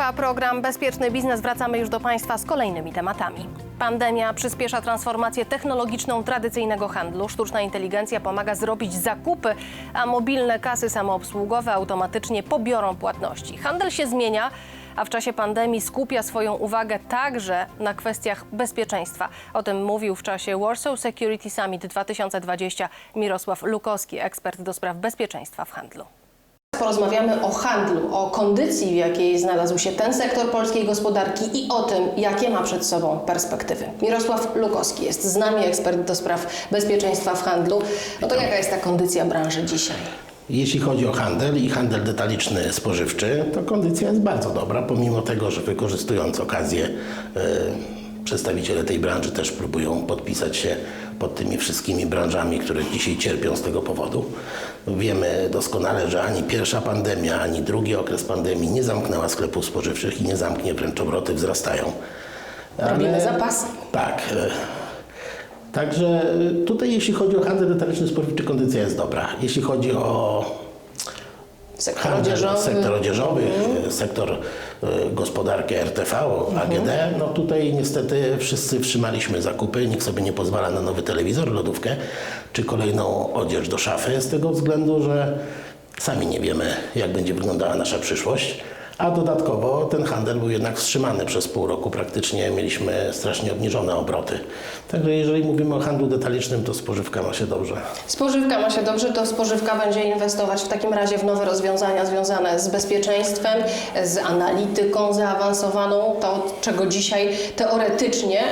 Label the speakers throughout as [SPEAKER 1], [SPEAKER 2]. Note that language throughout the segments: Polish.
[SPEAKER 1] Trwa program Bezpieczny Biznes. Wracamy już do Państwa z kolejnymi tematami. Pandemia przyspiesza transformację technologiczną tradycyjnego handlu. Sztuczna inteligencja pomaga zrobić zakupy, a mobilne kasy samoobsługowe automatycznie pobiorą płatności. Handel się zmienia, a w czasie pandemii skupia swoją uwagę także na kwestiach bezpieczeństwa. O tym mówił w czasie Warsaw Security Summit 2020 Mirosław Lukowski, ekspert do spraw bezpieczeństwa w handlu. Porozmawiamy o handlu, o kondycji, w jakiej znalazł się ten sektor polskiej gospodarki i o tym, jakie ma przed sobą perspektywy. Mirosław Lukowski jest z nami, ekspert do spraw bezpieczeństwa w handlu. No to jaka jest ta kondycja branży dzisiaj?
[SPEAKER 2] Jeśli chodzi o handel i handel detaliczny spożywczy, to kondycja jest bardzo dobra, pomimo tego, że wykorzystując okazję, e, przedstawiciele tej branży też próbują podpisać się pod tymi wszystkimi branżami, które dzisiaj cierpią z tego powodu. Wiemy doskonale, że ani pierwsza pandemia, ani drugi okres pandemii nie zamknęła sklepów spożywczych i nie zamknie, wręcz obroty wzrastają.
[SPEAKER 1] Robimy zapasy.
[SPEAKER 2] Tak. Także tutaj jeśli chodzi o handel detaliczny spożywczy, kondycja jest dobra. Jeśli chodzi o
[SPEAKER 1] Sektor
[SPEAKER 2] handel,
[SPEAKER 1] odzieżowy.
[SPEAKER 2] sektor odzieżowy, sektor e, gospodarki RTV, AGD, no tutaj niestety wszyscy wstrzymaliśmy zakupy, nikt sobie nie pozwala na nowy telewizor, lodówkę czy kolejną odzież do szafy z tego względu, że sami nie wiemy jak będzie wyglądała nasza przyszłość. A dodatkowo ten handel był jednak wstrzymany przez pół roku. Praktycznie mieliśmy strasznie obniżone obroty. Także jeżeli mówimy o handlu detalicznym, to spożywka ma się dobrze.
[SPEAKER 1] Spożywka ma się dobrze, to spożywka będzie inwestować w takim razie w nowe rozwiązania związane z bezpieczeństwem, z analityką zaawansowaną, to czego dzisiaj teoretycznie,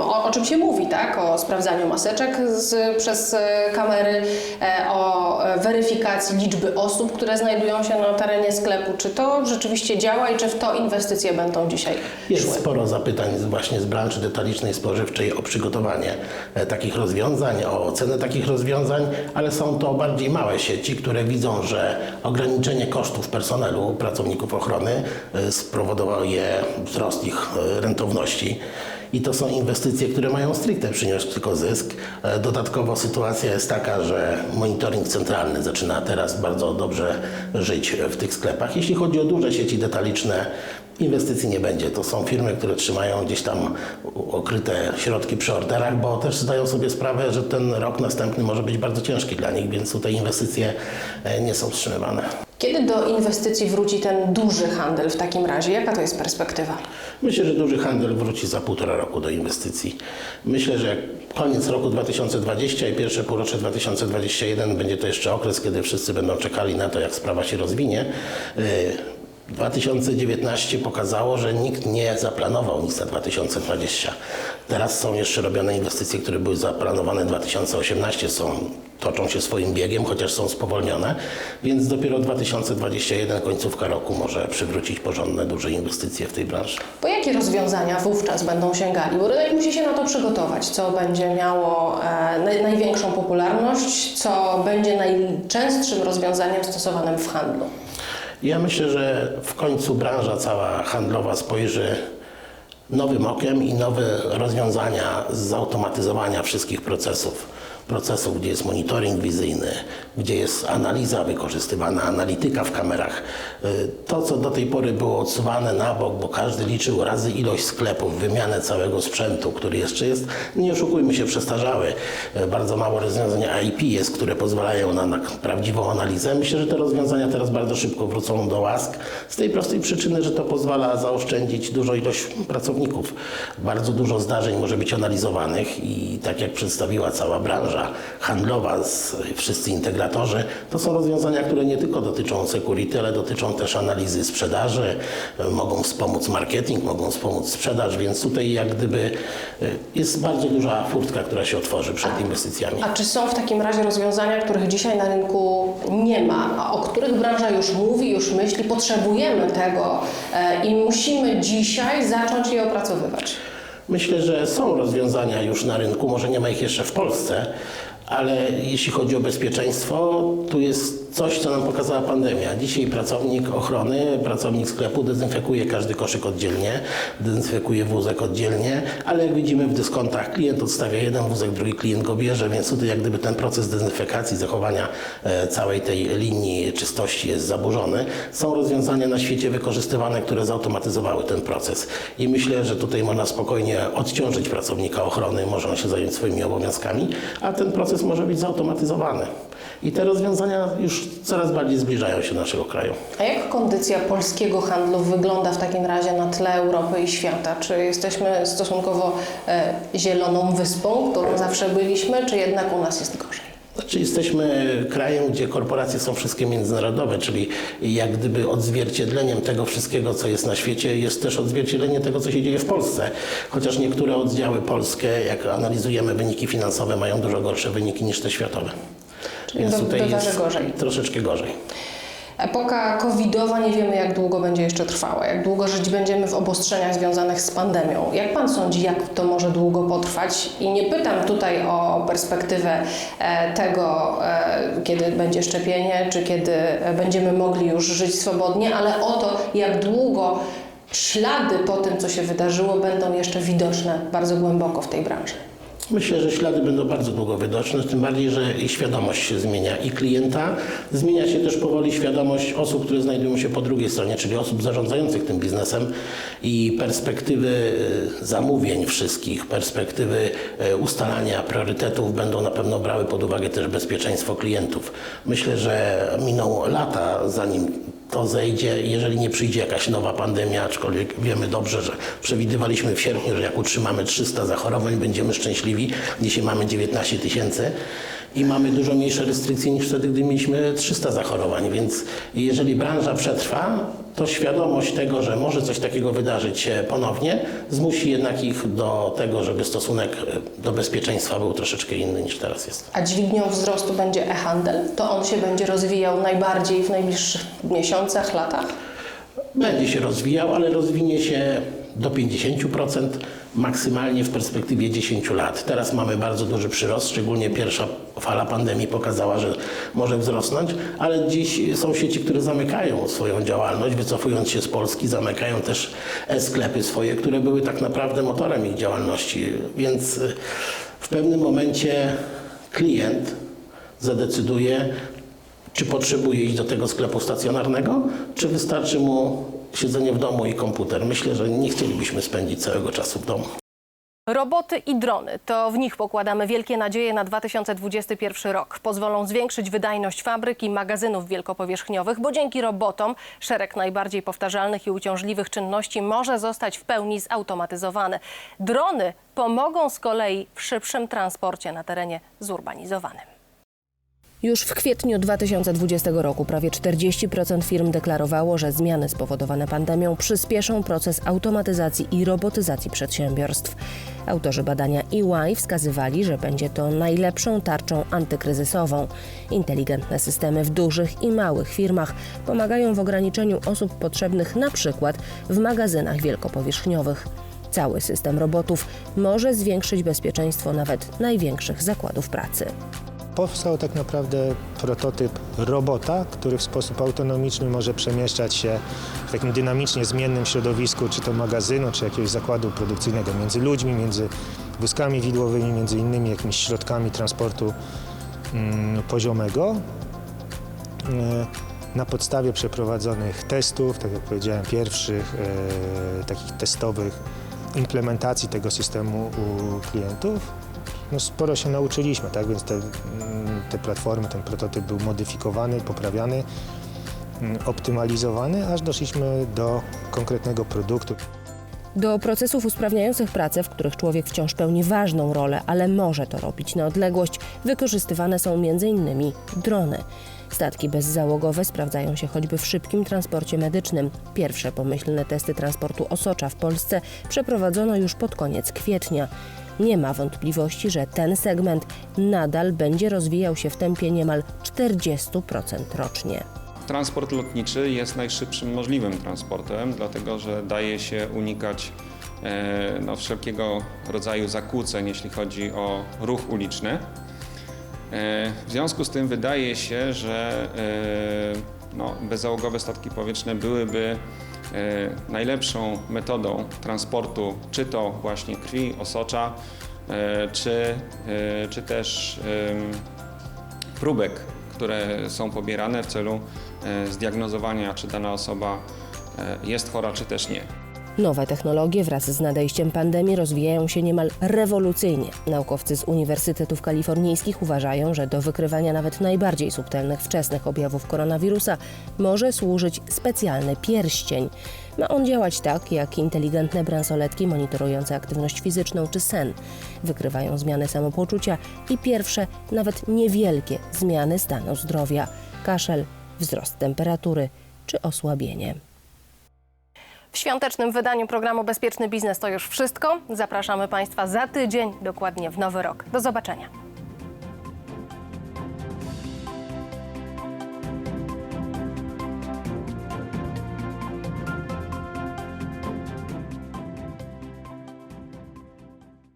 [SPEAKER 1] o, o czym się mówi, tak? O sprawdzaniu maseczek z, przez e, kamery, e, o e, weryfikacji liczby osób, które znajdują się na terenie sklepu. Czy to rzeczywiście działa i czy w to inwestycje będą dzisiaj
[SPEAKER 2] Jest
[SPEAKER 1] szły?
[SPEAKER 2] sporo zapytań właśnie z branży detalicznej, spożywczej o przygotowanie e, takich rozwiązań, o ocenę takich rozwiązań, ale są to bardziej małe sieci, które widzą, że ograniczenie kosztów personelu pracowników ochrony e, spowodowało je wzrost ich e, rentowności. I to są inwestycje, które mają stricte przynieść tylko zysk. E, Dodatkowo sytuacja jest taka, że monitoring centralny zaczyna teraz bardzo dobrze żyć w tych sklepach. Jeśli chodzi o duże sieci detaliczne, Inwestycji nie będzie. To są firmy, które trzymają gdzieś tam okryte środki przy orderach, bo też zdają sobie sprawę, że ten rok następny może być bardzo ciężki dla nich, więc tutaj inwestycje e, nie są wstrzymywane.
[SPEAKER 1] Kiedy do inwestycji wróci ten duży handel w takim razie? Jaka to jest perspektywa?
[SPEAKER 2] Myślę, że duży handel wróci za półtora roku do inwestycji. Myślę, że koniec roku 2020 i pierwsze półrocze 2021 będzie to jeszcze okres, kiedy wszyscy będą czekali na to, jak sprawa się rozwinie. Yy, 2019 pokazało, że nikt nie zaplanował nic na 2020. Teraz są jeszcze robione inwestycje, które były zaplanowane 2018, są, toczą się swoim biegiem, chociaż są spowolnione, więc dopiero 2021, końcówka roku może przywrócić porządne, duże inwestycje w tej branży.
[SPEAKER 1] Po jakie rozwiązania wówczas będą sięgali? Bo rynek musi się na to przygotować, co będzie miało e, naj, największą popularność, co będzie najczęstszym rozwiązaniem stosowanym w handlu.
[SPEAKER 2] Ja myślę, że w końcu branża cała handlowa spojrzy nowym okiem i nowe rozwiązania zautomatyzowania wszystkich procesów. Procesów, gdzie jest monitoring wizyjny, gdzie jest analiza wykorzystywana, analityka w kamerach. Y, To, co do tej pory było odsuwane na bok, bo każdy liczył razy ilość sklepów, wymianę całego sprzętu, który jeszcze jest, nie oszukujmy się, przestarzały. Y, Bardzo mało rozwiązania IP jest, które pozwalają na, na prawdziwą analizę. Myślę, że te rozwiązania teraz bardzo szybko wrócą do łask z tej prostej przyczyny, że to pozwala zaoszczędzić dużą ilość pracowników. Bardzo dużo zdarzeń może być analizowanych i tak jak przedstawiła cała branża handlowa, z, wszyscy integratorzy, to są rozwiązania, które nie tylko dotyczą security, ale dotyczą też analizy sprzedaży, mogą wspomóc marketing, mogą wspomóc sprzedaż, więc tutaj jak gdyby e, jest bardzo duża furtka, która się otworzy przed inwestycjami.
[SPEAKER 1] A czy są w takim razie rozwiązania, których dzisiaj na rynku nie ma, a o których branża już mówi, już myśli, potrzebujemy tego e, i musimy dzisiaj zacząć je opracowywać?
[SPEAKER 2] Myślę, że są rozwiązania już na rynku, może nie ma ich jeszcze w Polsce, ale jeśli chodzi o bezpieczeństwo, tu jest coś, co nam pokazała pandemia. Dzisiaj pracownik ochrony, pracownik sklepu dezynfekuje każdy koszyk oddzielnie, dezynfekuje wózek oddzielnie, ale jak widzimy w dyskontach, klient odstawia jeden wózek, drugi klient go bierze, więc tutaj jak gdyby ten proces dezynfekacji, zachowania e, całej tej linii czystości jest zaburzony. Są rozwiązania na świecie wykorzystywane, które zautomatyzowały ten proces i myślę, że tutaj można spokojnie odciążyć pracownika ochrony, może on się zająć swoimi obowiązkami, a ten proces może być zautomatyzowany. I te rozwiązania już coraz bardziej zbliżają się do naszego kraju.
[SPEAKER 1] A jak kondycja polskiego handlu wygląda w takim razie na tle Europy i świata? Czy jesteśmy stosunkowo e, zieloną wyspą, którą zawsze byliśmy, czy jednak u nas jest gorzej?
[SPEAKER 2] Znaczy jesteśmy krajem, gdzie korporacje są wszystkie międzynarodowe, czyli jak gdyby odzwierciedleniem tego wszystkiego, co jest na świecie, jest też odzwierciedlenie tego, co się dzieje w Polsce. Chociaż niektóre oddziały polskie, jak analizujemy wyniki finansowe, mają dużo gorsze wyniki niż te światowe.
[SPEAKER 1] Czyli by- bywa, że gorzej.
[SPEAKER 2] troszeczkę gorzej.
[SPEAKER 1] Epoka covidowa nie wiemy, jak długo będzie jeszcze trwała, jak długo żyć będziemy w obostrzeniach związanych z pandemią. Jak Pan sądzi, jak to może długo potrwać? I nie pytam tutaj o perspektywę e, tego, e, kiedy będzie szczepienie, czy kiedy będziemy mogli już żyć swobodnie, ale o to, jak długo ślady po tym, co się wydarzyło, będą jeszcze widoczne bardzo głęboko w tej branży.
[SPEAKER 2] Myślę, że ślady będą bardzo długo widoczne, tym bardziej, że i świadomość się zmienia i klienta. Zmienia się też powoli świadomość osób, które znajdują się po drugiej stronie, czyli osób zarządzających tym biznesem i perspektywy e, zamówień wszystkich, perspektywy e, ustalania priorytetów będą na pewno brały pod uwagę też bezpieczeństwo klientów. Myślę, że miną lata, zanim to zejdzie, jeżeli nie przyjdzie jakaś nowa pandemia, aczkolwiek wiemy dobrze, że przewidywaliśmy w sierpniu, że jak utrzymamy 300 zachorowań, będziemy szczęśliwi. Dzisiaj mamy 19 tysięcy i mamy dużo mniejsze restrykcje niż wtedy, gdy mieliśmy 300 zachorowań, więc jeżeli branża przetrwa, to świadomość tego, że może coś takiego wydarzyć się ponownie, zmusi jednak ich do tego, żeby stosunek e, do bezpieczeństwa był troszeczkę inny niż teraz jest.
[SPEAKER 1] A dźwignią wzrostu będzie e-handel? To on się będzie rozwijał najbardziej w najbliższych miesiącach, latach?
[SPEAKER 2] Będzie się rozwijał, ale rozwinie się do 50%, maksymalnie w perspektywie 10 lat. Teraz mamy bardzo duży przyrost, szczególnie pierwsza fala pandemii pokazała, że może wzrosnąć, ale dziś są sieci, które zamykają swoją działalność, wycofując się z Polski, zamykają też e-sklepy swoje, które były tak naprawdę motorem ich działalności, więc y, w pewnym momencie klient zadecyduje, czy potrzebuje iść do tego sklepu stacjonarnego, czy wystarczy mu siedzenie w domu i komputer. Myślę, że nie chcielibyśmy spędzić całego czasu w domu.
[SPEAKER 1] Roboty i drony to w nich pokładamy wielkie nadzieje na 2021 rok. Pozwolą zwiększyć wydajność fabryk i magazynów wielkopowierzchniowych, bo dzięki robotom szereg najbardziej powtarzalnych i uciążliwych czynności może zostać w pełni zautomatyzowany. Drony pomogą z kolei w szybszym transporcie na terenie zurbanizowanym. Już w kwietniu 2020 roku prawie 40% firm deklarowało, że zmiany spowodowane pandemią przyspieszą proces automatyzacji i robotyzacji przedsiębiorstw. Autorzy badania EY wskazywali, że będzie to najlepszą tarczą antykryzysową. Inteligentne systemy w dużych i małych firmach pomagają w ograniczeniu osób potrzebnych na przykład w magazynach wielkopowierzchniowych. Cały system robotów może zwiększyć bezpieczeństwo nawet największych zakładów pracy.
[SPEAKER 3] Powstał tak naprawdę prototyp robota, który w sposób autonomiczny może przemieszczać się w takim dynamicznie zmiennym środowisku, czy to magazynu, czy jakiegoś zakładu produkcyjnego, między ludźmi, między wózkami widłowymi, między innymi jakimiś środkami transportu mm, poziomego. E, Na podstawie przeprowadzonych testów, tak jak powiedziałem, pierwszych e, takich testowych implementacji tego systemu u klientów, no sporo się nauczyliśmy, tak? Więc te, mm, te platformy, ten prototyp był modyfikowany, poprawiany, mm, optymalizowany, aż doszliśmy do konkretnego produktu.
[SPEAKER 1] Do procesów usprawniających pracę, w których człowiek wciąż pełni ważną rolę, ale może to robić na odległość, wykorzystywane są m.in. drony. Statki bezzałogowe sprawdzają się choćby w szybkim transporcie medycznym. Pierwsze pomyślne testy transportu osocza w Polsce przeprowadzono już pod koniec kwietnia. Nie ma wątpliwości, że ten segment nadal będzie rozwijał się w tempie niemal 40% rocznie.
[SPEAKER 4] Transport lotniczy jest najszybszym możliwym transportem, dlatego że daje się unikać e, no, wszelkiego rodzaju zakłóceń, jeśli chodzi o ruch uliczny. W związku z tym wydaje się, że e, no, bezzałogowe statki powietrzne byłyby e, najlepszą metodą transportu, czy to właśnie krwi, osocza, e, czy, e, czy też próbek, które są pobierane w celu e, zdiagnozowania, czy dana osoba e, jest chora, czy też nie.
[SPEAKER 1] Nowe technologie wraz z nadejściem pandemii rozwijają się niemal rewolucyjnie. Naukowcy z uniwersytetów kalifornijskich uważają, że do wykrywania nawet najbardziej subtelnych wczesnych objawów koronawirusa może służyć specjalny pierścień. Ma on działać tak, jak inteligentne bransoletki monitorujące aktywność fizyczną czy sen. Wykrywają zmiany samopoczucia i pierwsze, nawet niewielkie zmiany stanu zdrowia kaszel, wzrost temperatury czy osłabienie.
[SPEAKER 5] W świątecznym wydaniu programu Bezpieczny Biznes to już wszystko. Zapraszamy Państwa za tydzień, dokładnie w nowy rok. Do zobaczenia.